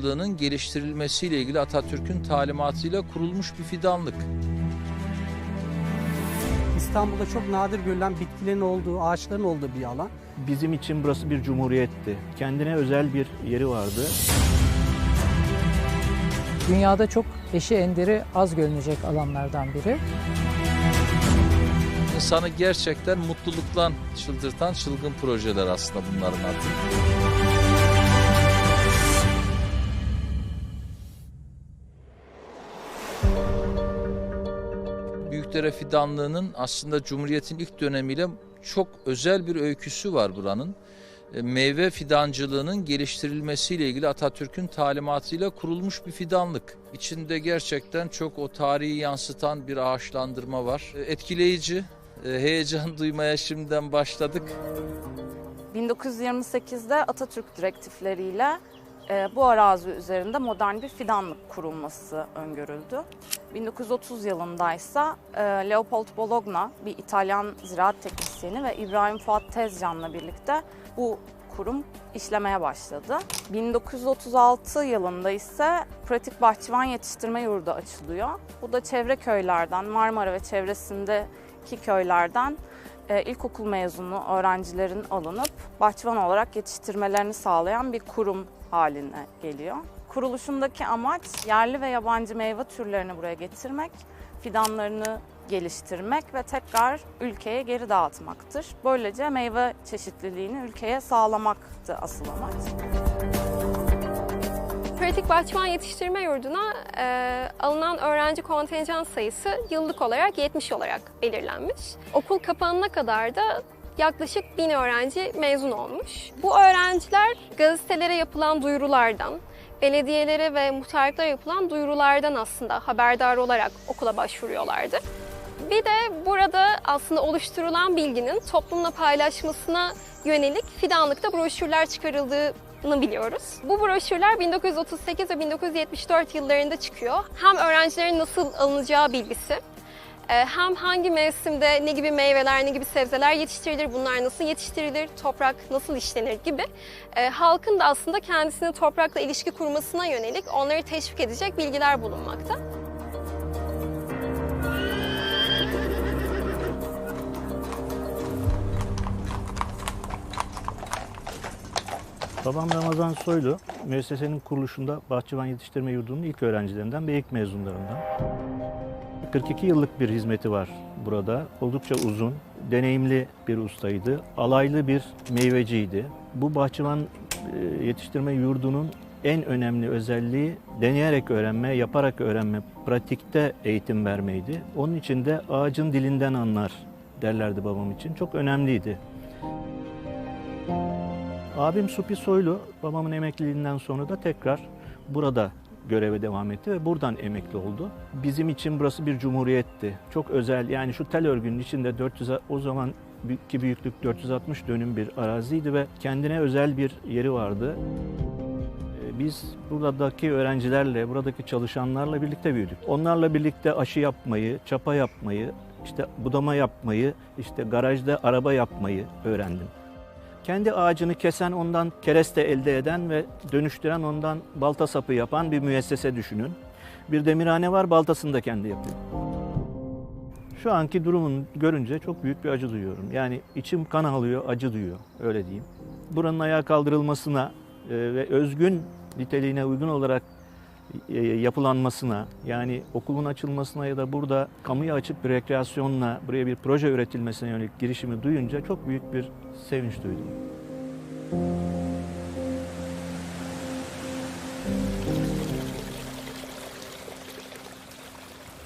fidancılığının geliştirilmesiyle ilgili Atatürk'ün talimatıyla kurulmuş bir fidanlık. İstanbul'da çok nadir görülen bitkilerin olduğu, ağaçların olduğu bir alan. Bizim için burası bir cumhuriyetti. Kendine özel bir yeri vardı. Dünyada çok eşi enderi az görünecek alanlardan biri. İnsanı gerçekten mutluluktan çıldırtan çılgın projeler aslında bunların adı. Büyükdere Fidanlığı'nın aslında Cumhuriyet'in ilk dönemiyle çok özel bir öyküsü var buranın. E, Meyve fidancılığının geliştirilmesiyle ilgili Atatürk'ün talimatıyla kurulmuş bir fidanlık. İçinde gerçekten çok o tarihi yansıtan bir ağaçlandırma var. E, Etkileyici, e, heyecan duymaya şimdiden başladık. 1928'de Atatürk direktifleriyle bu arazi üzerinde modern bir fidanlık kurulması öngörüldü. 1930 yılında ise Leopold Bologna, bir İtalyan ziraat teknisyeni ve İbrahim Fuat Tezcan'la birlikte bu kurum işlemeye başladı. 1936 yılında ise pratik bahçıvan yetiştirme yurdu açılıyor. Bu da çevre köylerden, Marmara ve çevresindeki köylerden e, ilkokul mezunu öğrencilerin alınıp bahçıvan olarak yetiştirmelerini sağlayan bir kurum haline geliyor. Kuruluşundaki amaç yerli ve yabancı meyve türlerini buraya getirmek, fidanlarını geliştirmek ve tekrar ülkeye geri dağıtmaktır. Böylece meyve çeşitliliğini ülkeye sağlamaktı asıl amaç. Pratik Bahçıvan Yetiştirme Yurdu'na e, alınan öğrenci kontenjan sayısı yıllık olarak 70 olarak belirlenmiş. Okul kapanana kadar da yaklaşık 1000 öğrenci mezun olmuş. Bu öğrenciler gazetelere yapılan duyurulardan, belediyelere ve muhtarlıklara yapılan duyurulardan aslında haberdar olarak okula başvuruyorlardı. Bir de burada aslında oluşturulan bilginin toplumla paylaşmasına yönelik fidanlıkta broşürler çıkarıldığını biliyoruz. Bu broşürler 1938 ve 1974 yıllarında çıkıyor. Hem öğrencilerin nasıl alınacağı bilgisi, e, hem hangi mevsimde ne gibi meyveler, ne gibi sebzeler yetiştirilir, bunlar nasıl yetiştirilir, toprak nasıl işlenir gibi e, halkın da aslında kendisinin toprakla ilişki kurmasına yönelik onları teşvik edecek bilgiler bulunmakta. Babam Ramazan Soylu, müessesenin kuruluşunda Bahçıvan Yetiştirme Yurdu'nun ilk öğrencilerinden ve ilk mezunlarından. 42 yıllık bir hizmeti var burada. Oldukça uzun, deneyimli bir ustaydı. Alaylı bir meyveciydi. Bu Bahçıvan e, Yetiştirme Yurdu'nun en önemli özelliği deneyerek öğrenme, yaparak öğrenme, pratikte eğitim vermeydi. Onun için de ağacın dilinden anlar derlerdi babam için. Çok önemliydi. Abim Supi Soylu babamın emekliliğinden sonra da tekrar burada göreve devam etti ve buradan emekli oldu. Bizim için burası bir cumhuriyetti. Çok özel yani şu tel örgünün içinde 400 o zaman ki büyüklük 460 dönüm bir araziydi ve kendine özel bir yeri vardı. Ee, Biz buradaki öğrencilerle, buradaki çalışanlarla birlikte büyüdük. Onlarla birlikte aşı yapmayı, çapa yapmayı, işte budama yapmayı, işte garajda araba yapmayı öğrendim. Kendi ağacını kesen, ondan kereste elde eden ve dönüştüren, ondan balta sapı yapan bir müessese düşünün. Bir demirhane var, baltasını da kendi yapıyor. Şu anki durumunu görünce çok büyük bir acı duyuyorum. Yani içim kan alıyor, acı duyuyor, öyle diyeyim. Buranın ayağa kaldırılmasına e, ve özgün niteliğine uygun olarak yapılanmasına, yani okulun açılmasına ya da burada kamuya açık bir rekreasyonla buraya bir proje üretilmesine yönelik girişimi duyunca çok büyük bir sevinç duydum.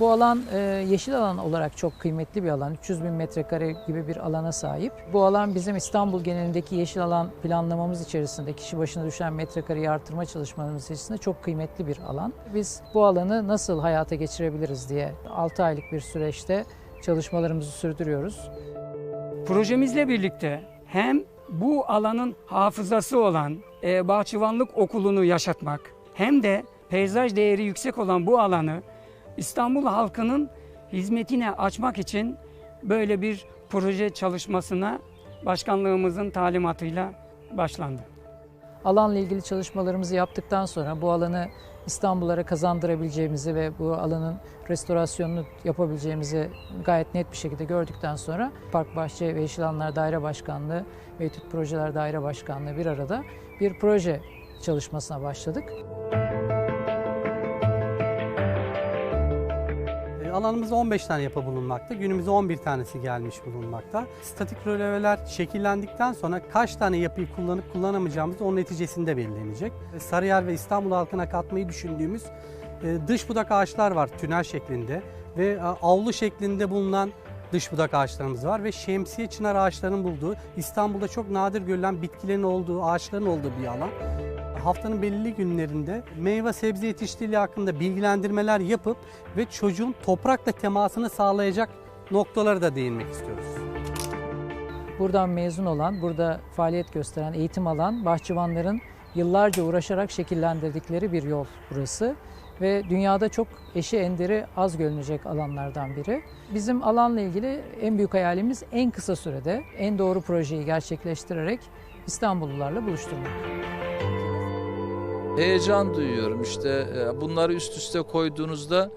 Bu alan e, yeşil alan olarak çok kıymetli bir alan. 300 bin metrekare gibi bir alana sahip. Bu alan bizim İstanbul genelindeki yeşil alan planlamamız içerisinde kişi başına düşen metrekareyi artırma çalışmalarımız içerisinde çok kıymetli bir alan. Biz bu alanı nasıl hayata geçirebiliriz diye 6 aylık bir süreçte çalışmalarımızı sürdürüyoruz. Projemizle birlikte hem bu alanın hafızası olan e, bahçıvanlık okulunu yaşatmak hem de peyzaj değeri yüksek olan bu alanı İstanbul halkının hizmetine açmak için böyle bir proje çalışmasına başkanlığımızın talimatıyla başlandı. Alanla ilgili çalışmalarımızı yaptıktan sonra bu alanı İstanbullara kazandırabileceğimizi ve bu alanın restorasyonunu yapabileceğimizi gayet net bir şekilde gördükten sonra Park Bahçe ve Yeşil Alanlar Daire Başkanlığı ve Etüt Projeler Daire Başkanlığı bir arada bir proje çalışmasına başladık. E, Alanımızda 15 tane yapı bulunmakta. Günümüzde 11 tanesi gelmiş bulunmakta. Statik röleveler şekillendikten sonra kaç tane yapıyı kullanıp kullanamayacağımız onun neticesinde belirlenecek. E, Sarıyer ve İstanbul halkına katmayı düşündüğümüz e, dış budak ağaçlar var tünel şeklinde ve e, avlu şeklinde bulunan dış budak ağaçlarımız var ve şemsiye çınar ağaçlarının bulduğu İstanbul'da çok nadir görülen bitkilerin olduğu, ağaçların olduğu bir alan. Haftanın belirli günlerinde meyve sebze yetiştiriliği hakkında bilgilendirmeler yapıp ve çocuğun toprakla temasını sağlayacak noktalara da değinmek istiyoruz. Buradan mezun olan, burada faaliyet gösteren, eğitim alan bahçıvanların yıllarca uğraşarak şekillendirdikleri bir yol burası. Ve dünyada çok eşi enderi az görünecek alanlardan biri. Bizim alanla ilgili en büyük hayalimiz en kısa sürede en doğru projeyi gerçekleştirerek İstanbullularla buluşturmak. Heyecan duyuyorum işte e, bunları üst üste koyduğunuzda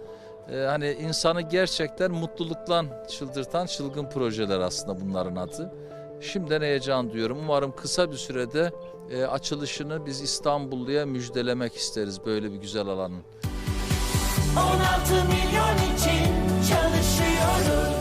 e, hani insanı gerçekten mutlulukla çıldırtan çılgın projeler aslında bunların adı. Şimdiden heyecan duyuyorum. Umarım kısa bir sürede e, açılışını biz İstanbulluya müjdelemek isteriz böyle bir güzel alanın. 16 milyon için çalışıyoruz.